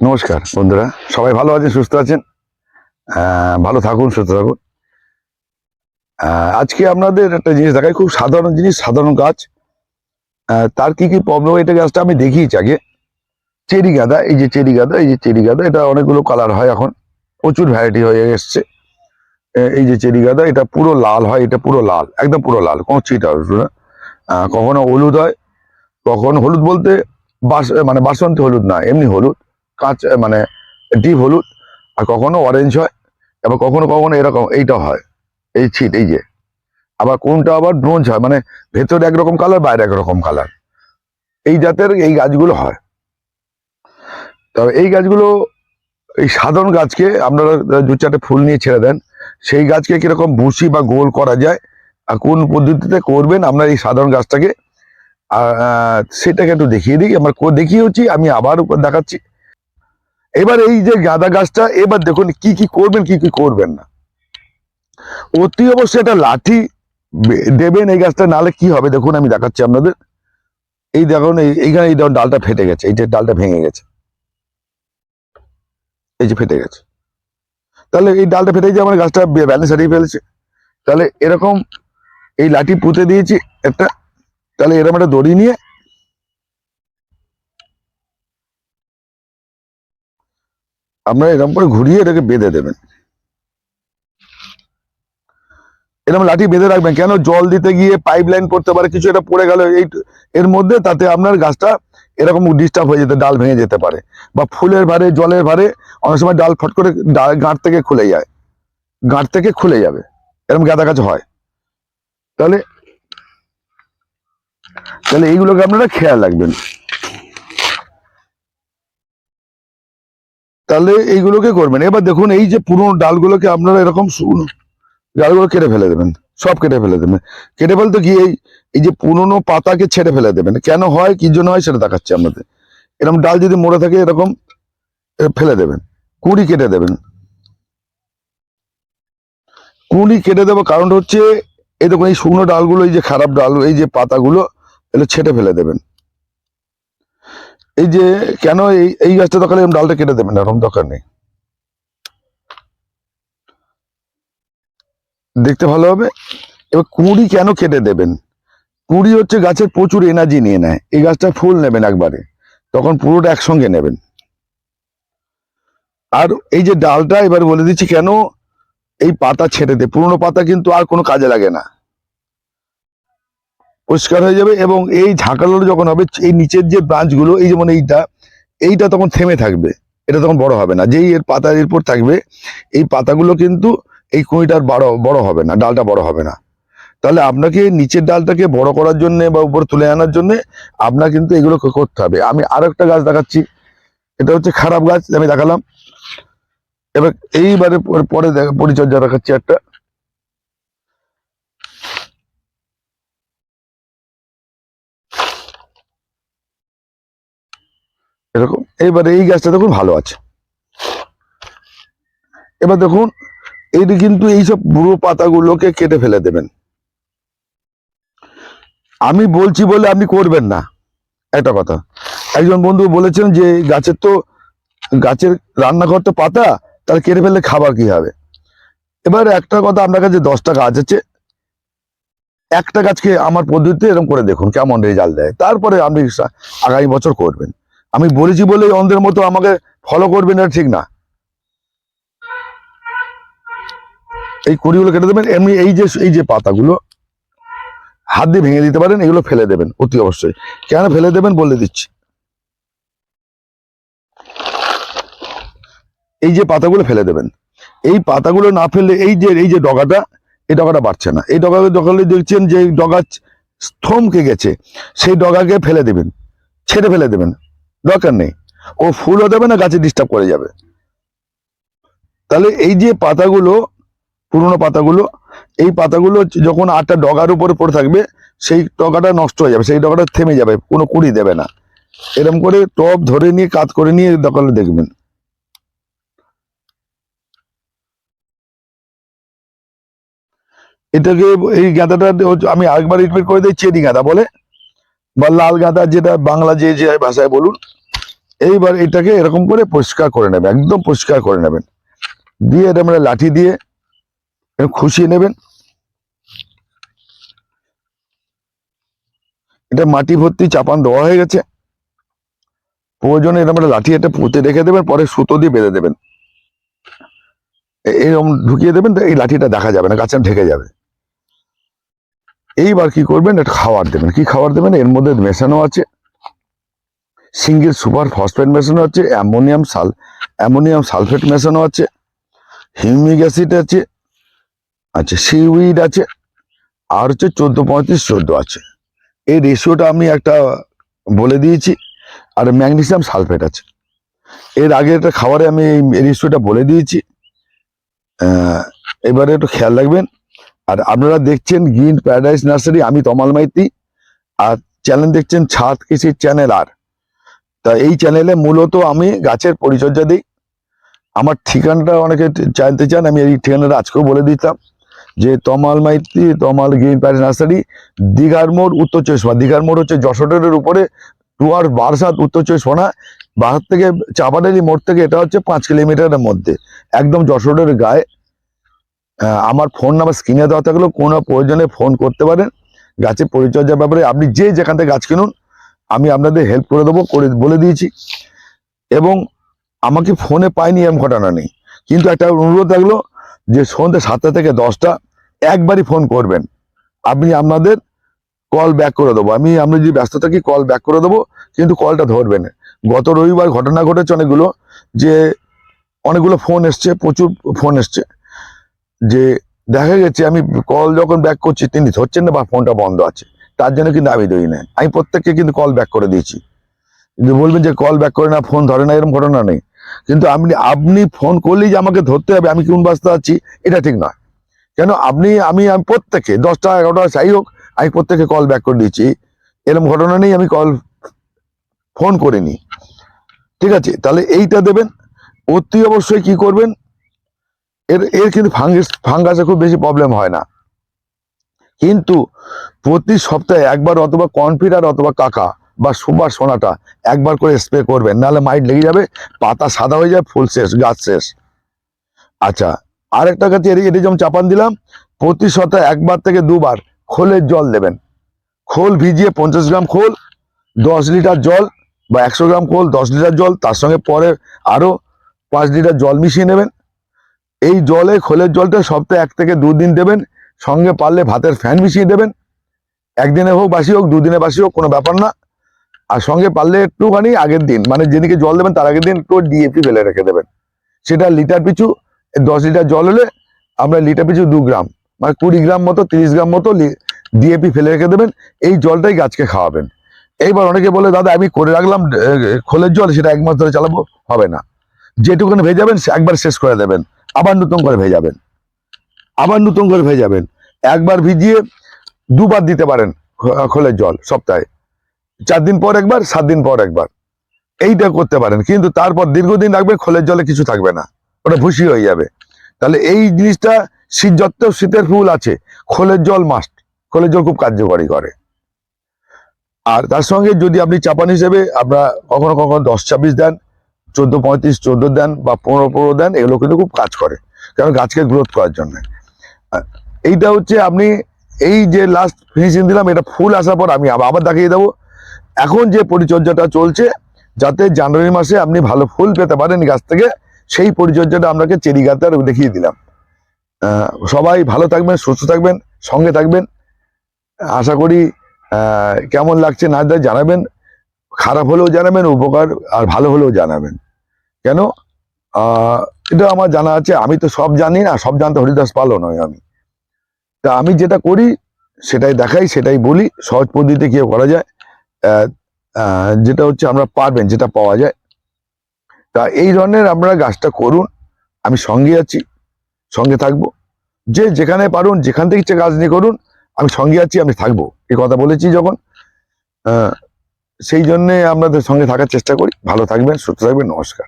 নমস্কার, বন্ধুরা। সবাই ভালো আছেন, সুস্থ আছেন? ভালো থাকুন, সুস্থ থাকুন। আজকে আপনাদের একটা জিনিস দেখাই, খুব সাধারণ জিনিস, সাধারণ গাছ। তার কি কি প্রবলেম এটা গাছটা আমি দেখিয়েছি আগে। চেরি গাঁদা, এই যে চেরি গাঁদা, এই যে চেরি গাঁদা, এটা অনেকগুলো কালার হয় এখন। প্রচুর ভ্যারাইটি হয়ে এসছে। এই যে চেরি গাঁদা, এটা পুরো লাল হয়, এটা পুরো লাল, একদম পুরো লাল, কোনো চিটা না। কখনো হলুদ হয়, কখনো হলুদ বলতে বাস মানে বাসন্তী হলুদ না, এমনি হলুদ। কাঁচ মানে ডিপ হলুদ আর কখনো অরেঞ্জ হয় আবার কখনো কখনো এরকম এইটা হয়। এই ছিট এই যে। আবার কোনটা আবার ব্রোঞ্জ হয় মানে ভেতরে একরকম কালার বাইরে একরকম কালার এই জাতের এই গাছগুলো হয়। তবে এই গাছগুলো, এই সাধারণ গাছকে আপনারা দু চারটে ফুল নিয়ে ছেড়ে দেন। সেই গাছকে কীরকম ভুসি বা গোল করা যায় আর কোন পদ্ধতিতে করবেন আপনার এই সাধারণ গাছটাকে আর সেটাকে একটু দেখিয়ে দিই। আমার দেখিয়েছি আমি আবার দেখাচ্ছি। এবার এই যে গাঁদা গাছটা, এবার দেখুন কি কি করবেন, কি কি করবেন না। অতি অবশ্যই একটা লাঠি দেবেন এই গাছটা নালে কি হবে? দেখুন, আমি দেখাচ্ছি আপনাদের। এই দেখুন, এই- এইখানে এই ডালটা ফেটে গেছে। এই যে ডালটা ভেঙে গেছে। এই যে ফেটে গেছে। তাহলে এই ডালটা ফেটে যে আমার গাছটা ব্যালেন্স হারিয়ে ফেলেছে। তাহলে এরকম এই লাঠি পুঁতে দিয়েছি একটা। তাহলে এরকম একটা দড়ি নিয়ে আপনারা এরকম করে ঘুরিয়ে এটাকে বেঁধে দেবেন। এরকম লাঠি বেঁধে রাখবেন। কেন জল দিতে গিয়ে পাইপ লাইন করতে পারে, কিছু এটা পড়ে গেল, এই এর মধ্যে তাতে আপনার গাছটা এরকম ডিস্টার্ব হয়ে যেতে, ডাল ভেঙে যেতে পারে বা ফুলের ভারে জলের ভারে অনেক সময় ডাল ফট করে ডাল গাঁট থেকে খুলে যায়। গাঁট থেকে খুলে যাবে। এরকম গাঁদা গাছ হয়। তাহলে তাহলে এইগুলোকে আপনারা খেয়াল রাখবেন। তাহলে এইগুলোকে করবেন। এবার দেখুন, এই যে পুরনো ডালগুলোকে আপনারা এরকম ডালগুলো কেটে ফেলে দেবেন, সব কেটে ফেলে দেবেন। কেটে ফেলতে গিয়ে এই যে পুরনো পাতাকে ছেড়ে ফেলে দেবেন। কেন হয়, কি জন্য হয় সেটা দেখাচ্ছি আপনাদের। এরকম ডাল যদি মরে থাকে, এরকম ফেলে দেবেন। কুড়ি কেটে দেবেন। কুড়ি কেটে দেবো কারণটা হচ্ছে, এই দেখুন, এই শুকনো ডালগুলো, এই যে খারাপ ডাল, এই যে পাতাগুলো, এগুলো ছেটে ফেলে দেবেন। এই যে কেন এই এই গাছটা দরকার এরকম ডালটা কেটে দেবেন, এরকম দরকার নেই। দেখতে ভালো হবে। এবার কুড়ি কেন কেটে দেবেন? কুড়ি হচ্ছে গাছের প্রচুর এনার্জি নিয়ে নেয়। এই গাছটা ফুল নেবেন একবারে। তখন পুরোটা একসঙ্গে নেবেন। আর এই যে ডালটা এবার বলে দিচ্ছি কেন, এই পাতা ছেড়ে দে। পুরোনো পাতা কিন্তু আর কোনো কাজে লাগে না। পরিষ্কার হয়ে যাবে এবং এই ঝাঁকালো যখন হবে, এই নিচের যে ব্রাঞ্চগুলো, এই যেমন এইটা এইটা তখন থেমে থাকবে। এটা তখন বড় হবে না। যেই এর পাতা এরপর থাকবে, এই পাতাগুলো কিন্তু এই কুঁড়িটার বড় বড় হবে না, ডালটা বড় হবে না। তাহলে আপনাকে নিচের ডালটাকে বড় করার জন্য বা উপরে তুলে আনার জন্য আপনার কিন্তু এগুলো করতে হবে। আমি আর একটা গাছ দেখাচ্ছি। এটা হচ্ছে খারাপ গাছ, আমি দেখালাম। এবার এইবারে পরে- পরিচর্যা দেখাচ্ছি একটা। এরকম। এইবারে এই গাছটা দেখুন ভালো আছে। এবার দেখুন এইটি কিন্তু এইসব বুড়ো পাতাগুলোকে কেটে ফেলে দেবেন। আমি বলছি বলে আপনি করবেন না। একটা কথা, একজন বন্ধু বলেছেন যে গাছের তো, গাছের রান্নাঘর তো পাতা, তাহলে কেটে ফেললে খাবার কি হবে? এবার একটা কথা আপনার কাছে দশটা গাছ আছে, একটা গাছকে আমার পদ্ধতিতে এরকম করে দেখুন, কেমন রেজাল্ট দেয়। তারপরে আপনি আগামী বছর করবেন। আমি বলেছি বলে অন্ধের মতো আমাকে ফলো করবেন এটা ঠিক না। এই কুড়িগুলো কেটে দেবেন, এমনি এই যে এই যে পাতাগুলো, হাত দিয়ে ভেঙে দিতে পারেন, এগুলো ফেলে দেবেন, অতি অবশ্যই। কেন ফেলে দেবেন বলে দিচ্ছি। এই যে পাতাগুলো ফেলে দেবেন, এই পাতাগুলো না ফেললে এই যে এই যে ডগাটা, এই ডগাটা বাড়ছে না। এই ডগাকে ডগালে দেখছেন যে ডগা স্থমকে গেছে, সেই ডগাকে ফেলে দেবেন, ছেড়ে ফেলে দেবেন। দরকার নেই। ও ফুলও দেবে না, গাছে ডিস্টার্ব করে যাবে। তাহলে এই যে পাতাগুলো, পুরনো পাতাগুলো, এই পাতাগুলো যখন আটটা ডগার উপরে পড়ে থাকবে, সেই ডগাটা নষ্ট হয়ে যাবে, সেই ডগাটা থেমে যাবে, কোনো কুড়ি দেবে না। এরকম করে টপ ধরে নিয়ে, কাত করে নিয়ে দোকানে দেখবেন। এটাকে এই গাঁদাটা আমি আরেকবার রিপিট করে দিই চেরি গাঁদা বলে, বা লাল গাঁদা যেটা বাংলা যে যে ভাষায় বলুন। এইবার এটাকে এরকম করে পরিষ্কার করে নেবেন, একদম পরিষ্কার করে নেবেন। দিয়ে এটা মানে লাঠি দিয়ে খুশিয়ে নেবেন। এটা মাটি ভর্তি চাপান দেওয়া হয়ে গেছে। প্রয়োজনে এরকম একটা লাঠি এটা পুঁতে রেখে দেবেন, পরে সুতো দিয়ে বেঁধে দেবেন। এরকম ঢুকিয়ে দেবেন এই লাঠিটা দেখা যাবে না, গাছে ঢেকে যাবে। এইবার কি করবেন একটা খাবার দেবেন। কি খাবার দেবেন? এর মধ্যে মেশানো আছে। সিঙ্গেল সুপার ফসফেট মেশানো আছে, অ্যামোনিয়াম সাল, অ্যামোনিয়াম সালফেট মেশানো আছে, হিউমিক অ্যাসিড আছে আচ্ছা সিউইড আছে, আর হচ্ছে চোদ্দ পঁয়ত্রিশ চোদ্দ আছে। এই রেশিওটা আমি একটা বলে দিয়েছি, আর ম্যাগনেসিয়াম সালফেট আছে। এর আগে একটা খাবারে আমি এই রেশিওটা বলে দিয়েছি। এবারে একটু খেয়াল রাখবেন। আর আপনারা দেখছেন গ্রিন প্যারাডাইস নার্সারি, আমি তমাল মাইতি। আর চ্যানেল দেখছেন ছাদ কৃষির চ্যানেল আর। তা এই চ্যানেলে মূলত আমি গাছের পরিচর্যা দিই। আমার ঠিকানাটা অনেকে জানতে চান, আমি এই ঠিকানাটা আজকেও বলে দিতাম। যে Tamal Maity, Tamal green paradise nursery, দীঘার মোড়, উত্তর চব্বিশ। দীঘার মোড় হচ্ছে যশোরের উপরে টুয়ার বারসাত, উত্তর চব্বিশ পরগনা। বাহার থেকে চাপাডালি মোড় থেকে এটা হচ্ছে পাঁচ কিলোমিটারের মধ্যে, একদম যশোরের গায়ে। আমার ফোন নাম্বার স্ক্রিনে দেওয়া থাকলেও কোনো প্রয়োজনে ফোন করতে পারেন। গাছের পরিচর্যার ব্যাপারে আপনি যে যেখান থেকে গাছ কিনুন আমি আপনাদের হেল্প করে দেবো, করে বলে দিয়েছি। এবং আমাকে ফোনে পাইনি এরকম ঘটনা নেই। কিন্তু একটা অনুরোধ থাকল যে সন্ধ্যে সাতটা থেকে দশটা একবারই ফোন করবেন। আপনি আপনাদের কল ব্যাক করে দেবো। আমি, আমরা যদি ব্যস্ত থাকি কল ব্যাক করে দেবো, কিন্তু কলটা ধরবেন গত রবিবার ঘটনা ঘটেছে অনেকগুলো, যে অনেকগুলো ফোন এসছে, প্রচুর ফোন এসছে। যে দেখা গেছে, আমি কল যখন ব্যাক করছি, তিনি ধরছেন না বা ফোনটা বন্ধ আছে। তার জন্য কিন্তু আমি দিই না আমি প্রত্যেককে কিন্তু কল ব্যাক করে দিয়েছি। যে বলবেন যে কল ব্যাক করে না ফোন ধরে না, এরকম ঘটনা নেই। কিন্তু আপনি আপনি ফোন করলেই যে আমাকে ধরতে হবে, আমি কোন ব্যস্ত আছি, এটা ঠিক নয়। কেন? আপনি, আমি আমি প্রত্যেকে দশটা, এগারোটা যাই হোক, আমি প্রত্যেকে কল ব্যাক করে দিয়েছি। এরকম ঘটনা নেই, আমি কল ফোন করিনি। ঠিক আছে? তাহলে এইটা দেবেন। অতি অবশ্যই কি করবেন? এর এর কিন্তু ফাঙ্গাস ফাঙ্গাসে খুব বেশি প্রবলেম হয় না। কিন্তু প্রতি সপ্তাহে একবার অথবা কনফিডার অথবা কাকা বা সুপার সোনাটা একবার করে স্প্রে করবেন, নাহলে মাইট লেগে যাবে, পাতা সাদা হয়ে যাবে, ফুল শেষ, গাছ শেষ। আচ্ছা আরেকটা এটি এটি যেমন চাপান দিলাম, প্রতি সপ্তাহে একবার থেকে দুবার খোলের জল দেবেন। খোল ভিজিয়ে পঞ্চাশ গ্রাম খোল, দশ লিটার জল বা একশো গ্রাম খোল, দশ লিটার জল, তার সঙ্গে পরে আরও পাঁচ লিটার জল মিশিয়ে নেবেন। এই জলে খোলের জলটা সপ্তাহে এক থেকে দুদিন দেবেন সঙ্গে পারলে ভাতের ফ্যান মিশিয়ে দেবেন। একদিনে হোক, বাসি হোক, দুদিনে বাসি হোক, কোনো ব্যাপার না। আর সঙ্গে পারলে একটুখানি আগের দিন মানে যেদিকে জল দেবেন তার আগের দিন একটু ডিএপি ফেলে রেখে দেবেন। সেটা লিটার পিছু দশ লিটার জল হলে আমরা লিটার পিছু দু গ্রাম মানে কুড়ি গ্রাম মতো, তিরিশ গ্রাম মতো ডিএপি ফেলে রেখে দেবেন। এই জলটাই গাছকে খাওয়াবেন। এইবার অনেকে বলে, দাদা, আমি করে রাখলাম খোলের জল, সেটা এক মাস ধরে চালাবো, হবে না। যেটুকুনি ভেজাবেন, একবার শেষ করে দেবেন। আবার নতুন করে ভেজাবেন। আবার নতুন করে ভেজাবেন একবার ভিজিয়ে দুবার দিতে পারেন খোলের জল সপ্তাহে। চার দিন পর একবার, সাত দিন পর একবার। এইটা করতে পারেন, কিন্তু তারপর দীর্ঘদিন রাখবে, খোলের জলে কিছু থাকবে না। ওটা ভুসি হয়ে যাবে। তাহলে এই জিনিসটা শীত যত্তেও শীতের ফুল আছে, খোলের জল মাস্ট খোলের জল খুব কার্যকরী করে। আর তার সঙ্গে যদি আপনি চাপান হিসেবে আপনার কখনো কখনো দশ ছাব্বিশ দেন, চোদ্দ পঁয়ত্রিশ, চোদ্দ দেন বা পনেরো পনেরো দেন, এগুলো কিন্তু খুব কাজ করে। কারণ গাছকে গ্রোথ করার জন্য। এইটা হচ্ছে আপনি এই যে লাস্ট ফিনিশিং দিলাম, এটা ফুল আসার পর আমি আবার দেখিয়ে দেবো। এখন যে পরিচর্যাটা চলছে, যাতে জানুয়ারি মাসে আপনি ভালো ফুল পেতে পারেন গাছ থেকে, সেই পরিচর্যাটা আপনাকে চেরি গাতে আর দেখিয়ে দিলাম। সবাই ভালো থাকবেন, সুস্থ থাকবেন, সঙ্গে থাকবেন। আশা করি কেমন লাগছে না জানাবেন, খারাপ হলেও জানাবেন, উপকার আর ভালো হলেও জানাবেন। কেন? এটা আমার জানা আছে, আমি তো সব জানি না, সব জানতে হরিদাস পালও নয় আমি। তা আমি যেটা করি, সেটাই দেখাই, সেটাই বলি, সহজ পদ্ধতিতে কি করা যায়। যেটা হচ্ছে আমরা পারবেন, যেটা পাওয়া যায়। তা এই ধরনের আপনারা গাছটা করুন, আমি সঙ্গে আছি, সঙ্গে থাকব। যে যেখানে পারুন, যেখান থেকে ইচ্ছে গাছ নিয়ে করুন, আমি সঙ্গে আছি, আমি থাকব। এই কথা বলেছি যখন। সেই জন্যে আপনাদের সঙ্গে থাকার চেষ্টা করি। ভালো থাকবেন, সুস্থ থাকবেন, নমস্কার।